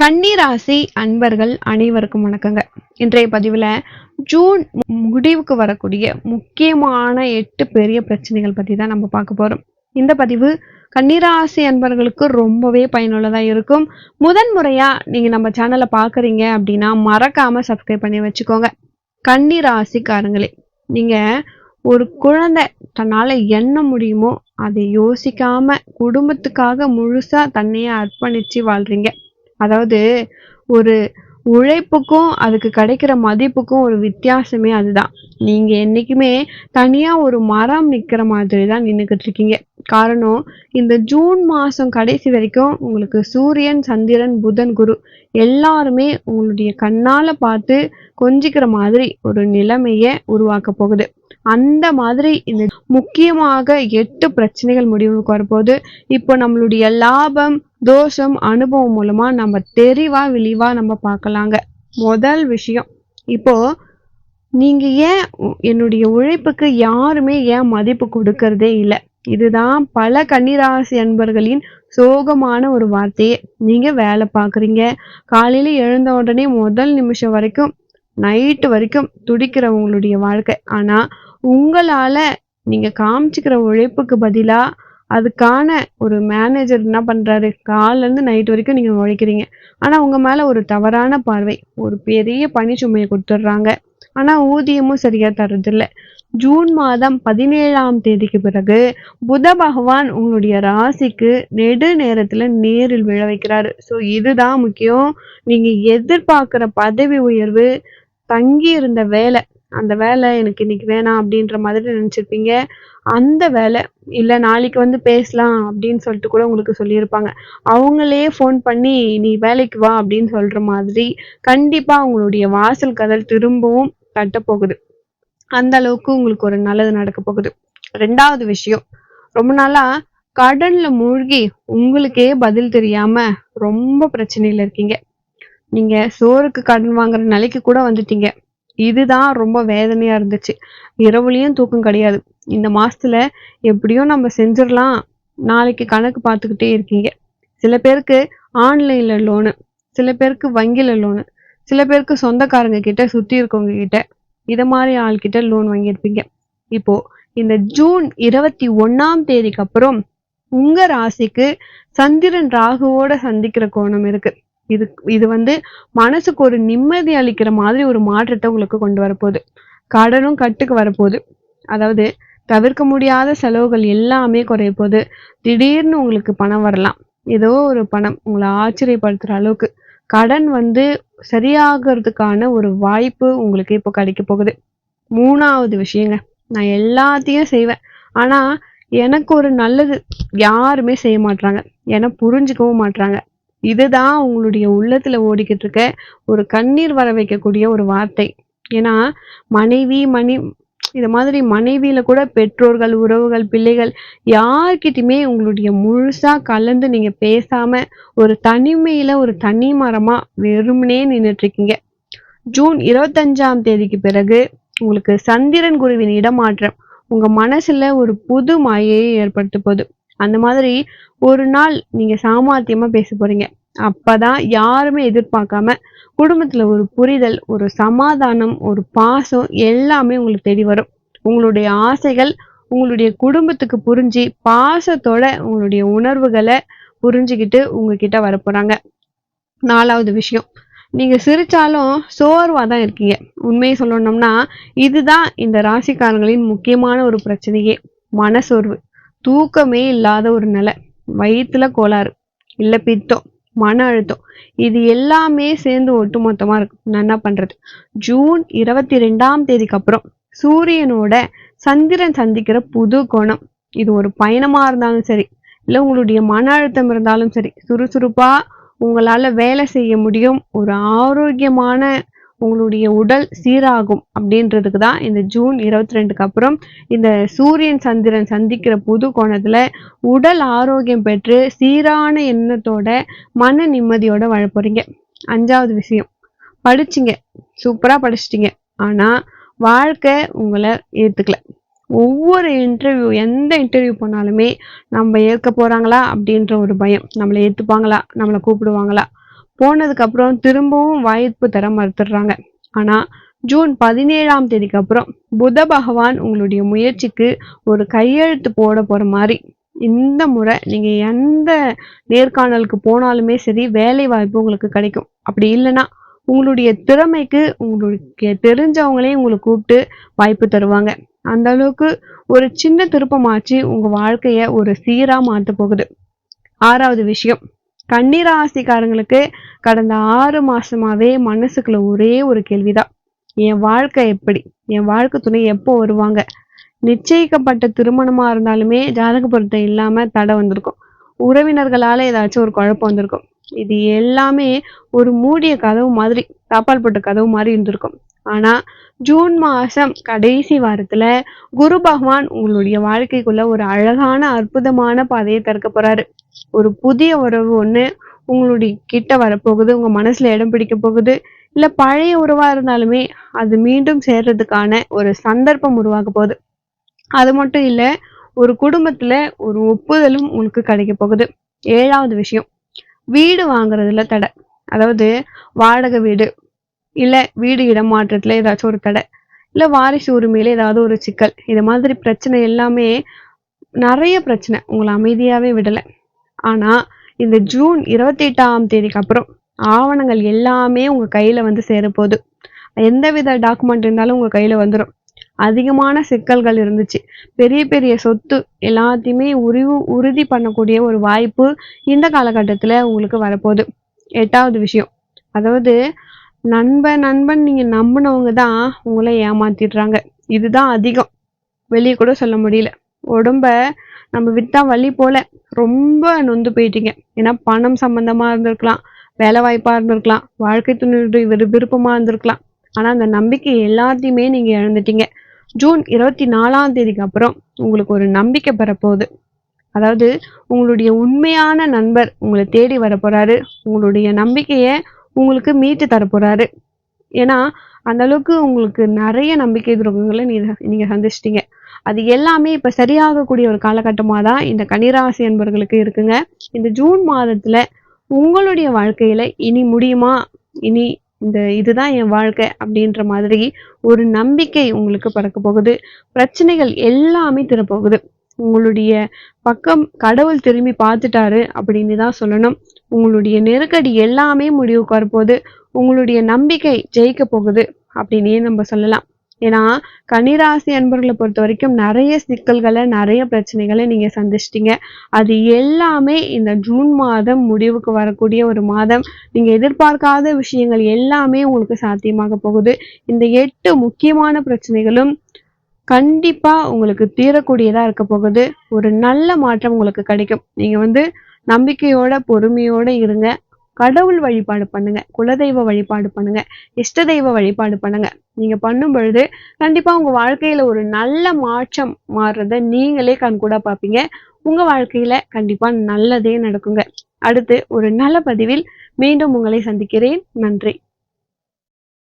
கன்னிராசி அன்பர்கள் அனைவருக்கும் வணக்கங்க. இன்றைய பதிவில் ஜூன் முடிவுக்கு வரக்கூடிய முக்கியமான எட்டு பெரிய பிரச்சனைகள் பற்றி தான் நம்ம பார்க்க போகிறோம் இந்த பதிவு கன்னிராசி அன்பர்களுக்கு ரொம்பவே பயனுள்ளதாக இருக்கும். முதன் முறையாக நீங்கள் நம்ம சேனலை பார்க்குறீங்க அப்படின்னா மறக்காமல் சப்ஸ்கிரைப் பண்ணி வச்சுக்கோங்க. கன்னிராசிக்காரங்களே நீங்கள் ஒரு குழந்தை தன்னால் என்ன முடியுமோ அதை யோசிக்காம குடும்பத்துக்காக முழுசா தன்னையே அர்ப்பணிச்சு வாழ்றீங்க. அதாவது ஒரு உழைப்புக்கும் அதுக்கு கிடைக்கிற மதிப்புக்கும் ஒரு வித்தியாசமே அதுதான். நீங்கள் என்னைக்குமே தனியா ஒரு மரம் நிற்கிற மாதிரி தான் நின்றுக்கிட்டு இருக்கீங்க. காரணம் இந்த ஜூன் மாதம் கடைசி வரைக்கும் உங்களுக்கு சூரியன் சந்திரன் புதன் குரு எல்லாருமே உங்களுடைய கண்ணால் பார்த்து கொஞ்சிக்கிற மாதிரி ஒரு நிலைமையை உருவாக்க போகுது. அந்த மாதிரி இந்த முக்கியமாக எட்டு பிரச்சனைகள் முடிவுக்கு வரப்போகுது. இப்போ நம்மளுடைய லாபம் தோஷம் அனுபவம் மூலமாக நம்ம தெளிவா விழிவா நம்ம பார்க்கலாங்க. முதல் விஷயம் இப்போ நீங்கள் ஏன் என்னுடைய உழைப்புக்கு யாருமே ஏன் மதிப்பு கொடுக்கறதே இல்லை? இதுதான் பல கன்னிராசி அன்பர்களின் சோகமான ஒரு வார்த்தையே. நீங்க வேலை பார்க்குறீங்க. காலையில எழுந்த உடனே முதல் நிமிஷம் வரைக்கும் நைட்டு வரைக்கும் துடிக்கிறவங்களுடைய வாழ்க்கை. ஆனா உங்களால நீங்க காமிச்சுக்கிற உழைப்புக்கு பதிலா அதுக்கான ஒரு மேனேஜர் என்ன பண்றாரு? காலைல இருந்து நைட் வரைக்கும் நீங்க உழைக்கிறீங்க. ஆனா உங்க மேல ஒரு தவறான பார்வை ஒரு பெரிய பணிச்சுமையை சுமையை கொடுத்துட்றாங்க. ஆனால் ஊதியமும் சரியாக தரதில்லை. ஜூன் மாதம் பதினேழாம் தேதிக்கு பிறகு புத பகவான் உங்களுடைய ராசிக்கு நெடு நேரத்தில் நேரில் விழ வைக்கிறாரு. ஸோ இதுதான் முக்கியம். நீங்கள் எதிர்பார்க்குற பதவி உயர்வு தங்கி இருந்த வேலை அந்த வேலை எனக்கு இன்னைக்கு வேணாம் அப்படின்ற மாதிரி நினச்சிருப்பீங்க. அந்த வேலை இல்லை நாளைக்கு வந்து பேசலாம் அப்படின்னு சொல்லிட்டு கூட உங்களுக்கு சொல்லியிருப்பாங்க. அவங்களே ஃபோன் பண்ணி நீ வேலைக்கு வா அப்படின்னு சொல்கிற மாதிரி கண்டிப்பாக அவங்களுடைய வாசல் கதல் திரும்பவும் தட்டப்போகுது அந்த அளவுக்கு உங்களுக்கு ஒரு நல்லது நடக்க போகுது. ரெண்டாவது விஷயம் ரொம்ப நாளா கடன்ல மூழ்கி உங்களுக்கே பதில் தெரியாம ரொம்ப பிரச்சனையில இருக்கீங்க. நீங்க சோறுக்கு கடன் வாங்குற நிலைக்கு கூட வந்துட்டீங்க. இதுதான் ரொம்ப வேதனையா இருந்துச்சு. இரவுலயும் தூக்கம் கிடையாது. இந்த மாசத்துல எப்படியும் நம்ம செஞ்சிடலாம். நாளைக்கு கணக்கு பார்த்துக்கிட்டே இருக்கீங்க. சில பேருக்கு ஆன்லைன்ல லோனு சில பேருக்கு வங்கியில லோனு சில பேருக்கு சொந்தக்காரங்க கிட்ட சுத்தி இருக்கவங்க கிட்ட இத மாதிரி ஆள்கிட்ட லோன் வாங்கியிருப்பீங்க. இப்போ இந்த ஜூன் இருபத்தி ஒன்னாம் தேதிக்கு அப்புறம் உங்க ராசிக்கு சந்திரன் ராகுவோட சந்திக்கிற கோணம் இருக்கு. இது இது வந்து மனசுக்கு ஒரு நிம்மதி அளிக்கிற மாதிரி ஒரு மாற்றத்தை உங்களுக்கு கொண்டு வரப்போகுது. கடனும் கட்டுக்கு வரப்போகுது. அதாவது தவிர்க்க முடியாத செலவுகள் எல்லாமே குறைய போகுது திடீர்னு உங்களுக்கு பணம் வரலாம். ஏதோ ஒரு பணம் உங்களை ஆச்சரியப்படுத்துற அளவுக்கு கடன் வந்து சரியாகிறதுக்கான ஒரு வாய்ப்பு உங்களுக்கு இப்போ கிடைக்க போகுது. மூணாவது விஷயங்க நான் எல்லாத்தையும் செய்வேன். ஆனா எனக்கு ஒரு நல்லது யாருமே செய்ய மாட்டாங்க ஏன்னா புரிஞ்சுக்கவும் மாட்டாங்க இதுதான் உங்களுடைய உள்ளத்துல ஓடிக்கிட்டு இருக்க ஒரு கண்ணீர் வர வைக்கக்கூடிய ஒரு வார்த்தை. ஏன்னா மனைவி மணி இது மாதிரி மனைவியில கூட பெற்றோர்கள் உறவுகள் பிள்ளைகள் யார்கிட்டையுமே உங்களுடைய முழுசா கலந்து நீங்க பேசாம ஒரு தனிமையில ஒரு தனி மரமா வெறுமனே நின்றுட்டுருக்கீங்க ஜூன் இருபத்தஞ்சாம் தேதிக்கு பிறகு உங்களுக்கு சந்திரன் குருவின் இடமாற்றம் உங்க மனசுல ஒரு புது மாயையை ஏற்படுத்த போகுது. அந்த மாதிரி ஒரு நாள் நீங்க சாமர்த்தியமா பேச போறீங்க. அப்பதான் யாருமே எதிர்பார்க்காம குடும்பத்துல ஒரு புரிதல் ஒரு சமாதானம் ஒரு பாசம் எல்லாமே உங்களுக்கு தேடி வரும். உங்களுடைய ஆசைகள் உங்களுடைய குடும்பத்துக்கு புரிஞ்சு பாசத்தோட உங்களுடைய உணர்வுகளை புரிஞ்சுக்கிட்டு உங்ககிட்ட வரப்போறாங்க. நாலாவது விஷயம் நீங்க சிரிச்சாலும் சோர்வா தான் இருக்கீங்க. உண்மையை சொல்லணும்னா இதுதான் இந்த ராசிக்காரங்களின் முக்கியமான ஒரு பிரச்சனையே மனசோர்வு தூக்கமே இல்லாத ஒரு நிலை. வயிற்றுல கோளாறு இல்லை பித்தம் மன அழுத்தம். இது எல்லாமே சேர்ந்து ஒட்டுமொத்தமாக இருக்கும் நான் என்ன பண்ணுறது ஜூன் இருபத்தி ரெண்டாம் தேதிக்கு அப்புறம் சூரியனோட சந்திரன் சந்திக்கிற புது கோணம். இது ஒரு பயணமாக இருந்தாலும் சரி இல்லை உங்களுடைய மன அழுத்தம் இருந்தாலும் சரி சுறுசுறுப்பாக உங்களால் வேலை செய்ய முடியும். ஒரு ஆரோக்கியமான உங்களுடைய உடல் சீராகும் அப்படின்றதுக்கு தான் இந்த ஜூன் இருபத்தி ரெண்டுக்கு அப்புறம் இந்த சூரியன் சந்திரன் சந்திக்கிற புது கோணத்துல உடல் ஆரோக்கியம் பெற்று சீரான எண்ணத்தோட மன நிம்மதியோட வாழ போறீங்க. அஞ்சாவது விஷயம் படிச்சிங்க. சூப்பரா படிச்சிட்டீங்க. ஆனா வாழ்க்கை உங்களை ஏத்துக்கல. ஒவ்வொரு இன்டர்வியூ எந்த இன்டர்வியூ போனாலுமே நம்ம ஏற்க போறாங்களா அப்படின்ற ஒரு பயம். நம்மளை ஏத்துப்பாங்களா? நம்மளை கூப்பிடுவாங்களா? போனதுக்கு அப்புறம் திரும்பவும் வாய்ப்பு தர மறுத்துடுறாங்க. ஆனா ஜூன் பதினேழாம் தேதிக்கு அப்புறம் புத பகவான் உங்களுடைய முயற்சிக்கு ஒரு கையெழுத்து போட போற மாதிரி. இந்த முறை நீங்க எந்த நேர்காணலுக்கு போனாலுமே சரி வேலை வாய்ப்பு உங்களுக்கு கிடைக்கும். அப்படி இல்லைன்னா உங்களுடைய திறமைக்கு உங்களுக்கு தெரிஞ்சவங்களே உங்களை கூப்பிட்டு வாய்ப்பு தருவாங்க. அந்த அளவுக்கு ஒரு சின்ன திருப்பமாச்சு உங்க வாழ்க்கைய ஒரு சீரா மாத்த போகுது. ஆறாவது விஷயம் கன்னிராசிக்காரங்களுக்கு கடந்த ஆறு மாசமாவே மனசுக்குள்ள ஒரே ஒரு கேள்விதான். என் வாழ்க்கை எப்படி? என் வாழ்க்கை துணை எப்போ வருவாங்க? நிச்சயிக்கப்பட்ட திருமணமா இருந்தாலுமே ஜாதக பொருத்தம் இல்லாம தடை வந்திருக்கும். உறவினர்களால ஏதாச்சும் ஒரு குழப்பம் வந்திருக்கும். இது எல்லாமே ஒரு மூடிய கதவு மாதிரி தாப்பால் போட்ட கதவு மாதிரி இருந்திருக்கும். ஆனா ஜூன் மாசம் கடைசி வாரத்துல குரு பகவான் உங்களுடைய வாழ்க்கைக்குள்ள ஒரு அழகான அற்புதமான பாதையை திறக்க போறாரு. ஒரு புதிய உறவு ஒண்ணு உங்களுடைய கிட்ட வரப்போகுது உங்க மனசுல இடம் பிடிக்க போகுது. இல்ல பழைய உறவா இருந்தாலுமே அது மீண்டும் சேர்றதுக்கான ஒரு சந்தர்ப்பம் உருவாக போகுது. அது மட்டும் இல்ல ஒரு குடும்பத்துல ஒரு ஒப்புதலும் உங்களுக்கு கிடைக்க போகுது. ஏழாவது விஷயம் வீடு வாங்குறதுல தடை. அதாவது வாடகை வீடு இல்ல வீடு இடமாற்றத்துல ஏதாச்சும் ஒரு தடை. இல்ல வாரிசு உரிமையில ஏதாவது ஒரு சிக்கல். இது மாதிரி பிரச்சனை எல்லாமே நிறைய பிரச்சனை உங்களை அமைதியாவே விடலை. ஆனா இந்த ஜூன் இருபத்தி எட்டாம் தேதிக்கு அப்புறம் ஆவணங்கள் எல்லாமே உங்க கையில வந்து சேரப்போகுது. எந்தவித டாக்குமெண்ட் இருந்தாலும் உங்க கையில வந்துடும் அதிகமான சிக்கல்கள் இருந்துச்சு. பெரிய பெரிய சொத்து எல்லாத்தையுமே உரிவு உறுதி பண்ணக்கூடிய ஒரு வாய்ப்பு இந்த காலகட்டத்தில் உங்களுக்கு வரப்போகுது. எட்டாவது விஷயம். அதாவது நண்பன் நண்பன் நீங்கள் நம்பினவங்க தான் உங்களை ஏமாத்திடுறாங்க. இதுதான் அதிகம். வெளியே கூட சொல்ல முடியல. உடம்ப நம்ம விட்டா வழி போல ரொம்ப நொந்து போயிட்டீங்க. ஏன்னா பணம் சம்பந்தமா இருந்திருக்கலாம் வேலை வாய்ப்பா இருந்திருக்கலாம் வாழ்க்கை துணையுடைய விரு- விருப்பமா இருந்திருக்கலாம். ஆனா அந்த நம்பிக்கை எல்லாத்தையுமே நீங்க இழந்துட்டீங்க. ஜூன் இருபத்தி நாலாம் தேதிக்கு அப்புறம் உங்களுக்கு ஒரு நம்பிக்கை பெறப்போகுது அதாவது உங்களுடைய உண்மையான நண்பர் உங்களை தேடி வரப்போறாரு. உங்களுடைய நம்பிக்கையை உங்களுக்கு மீட்டு தரப்போறாரு. ஏன்னா அந்த அளவுக்கு உங்களுக்கு நிறைய நம்பிக்கை துரோகங்களை நீங்க நீங்க சந்திச்சிட்டீங்க. அது எல்லாமே இப்போ சரியாகக்கூடிய ஒரு காலகட்டமா தான் இந்த கன்னிராசி என்பவர்களுக்கு இருக்குங்க. இந்த ஜூன் மாதத்துல உங்களுடைய வாழ்க்கையில் இனி முடியுமா? இனி இந்த இதுதான் என் வாழ்க்கை அப்படின்ற மாதிரி ஒரு நம்பிக்கை உங்களுக்கு பிறக்க போகுது. பிரச்சனைகள் எல்லாமே திறப்போகுது உங்களுடைய பக்கம் கடவுள் திரும்பி பார்த்துட்டாரு அப்படின்னு தான் சொல்லணும். உங்களுடைய நெருக்கடி எல்லாமே முடிவுக்கு வரப்போகுது. உங்களுடைய நம்பிக்கை ஜெயிக்க போகுது அப்படின்னே நம்ம சொல்லலாம். ஏன்னா கன்னிராசி அன்பர்களை பொறுத்த வரைக்கும் நிறைய சிக்கல்களை நிறைய பிரச்சனைகளை நீங்க சந்திச்சிட்டீங்க. அது எல்லாமே இந்த ஜூன் மாதம் முடிவுக்கு வரக்கூடிய ஒரு மாதம். நீங்க எதிர்பார்க்காத விஷயங்கள் எல்லாமே உங்களுக்கு சாத்தியமாக போகுது. இந்த எட்டு முக்கியமான பிரச்சனைகளும் கண்டிப்பா உங்களுக்கு தீரக்கூடியதா இருக்க போகுது. ஒரு நல்ல மாற்றம் உங்களுக்கு கிடைக்கும். நீங்க வந்து நம்பிக்கையோட பொறுமையோட இருங்க. கடவுள் வழிபாடு பண்ணுங்க குலதெய்வ வழிபாடு பண்ணுங்க இஷ்ட தெய்வ வழிபாடு பண்ணுங்க. நீங்க பண்ணும் பொழுது கண்டிப்பா உங்க வாழ்க்கையில ஒரு நல்ல மாற்றம் மாறுறத நீங்களே கண்கூடா பார்ப்பீங்க. உங்க வாழ்க்கையில கண்டிப்பா நல்லதே நடக்குங்க. அடுத்து ஒரு நல்ல பதிவில் மீண்டும் உங்களை சந்திக்கிறேன். நன்றி.